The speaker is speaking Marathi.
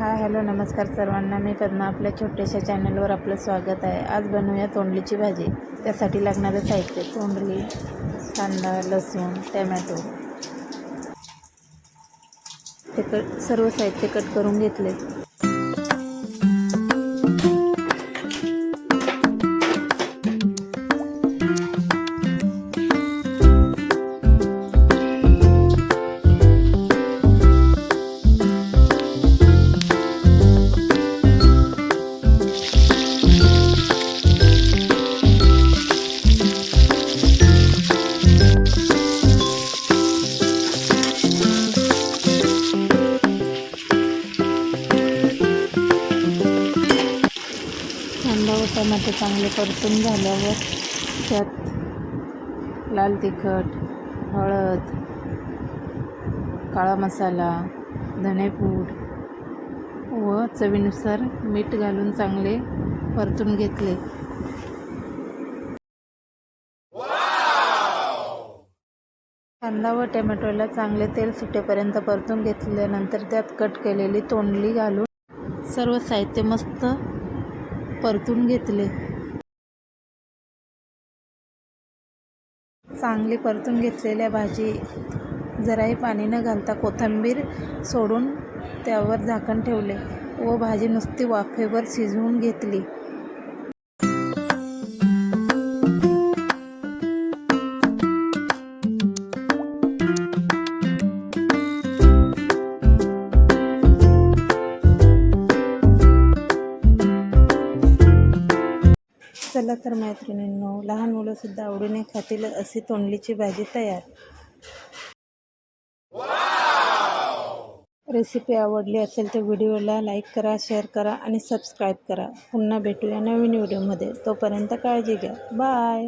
हाय हॅलो नमस्कार सर्वांना. मी पद्मा आपल्या छोट्याशा चॅनलवर आपलं स्वागत आहे. आज बनवूया तोंडलीची भाजी. त्यासाठी लागणारं साहित्य तोंडली कांदा लसूण टमॅटो. ते कट सर्व साहित्य कट करून घेतले. कांदा व टमाटे चांगले परतून झाल्यावर त्यात लाल तिखट हळद काळा मसाला धणेपूड व चवीनुसार मीठ घालून चांगले परतून घेतले. कांदा व टोमॅटोला चांगले तेल सुटेपर्यंत परतून घेतल्यानंतर त्यात कट केलेली तोंडली घालून सर्व साहित्य मस्त परतून घेतले. चांगली परतून घेतलेल्या भाजी जराही पाणी न घालता कोथिंबीर सोडून त्यावर झाकण ठेवले व भाजी नुसती वाफेवर शिजवून घेतली. चला तर मैत्रिणींनो लहान मुलंसुद्धा आवडीने खातील अशी तोंडलीची भाजी तयार. रेसिपी आवडली असेल तर व्हिडिओला लाईक करा शेअर करा आणि सबस्क्राईब करा. पुन्हा भेटूया नवीन व्हिडिओमध्ये. तोपर्यंत काळजी घ्या. बाय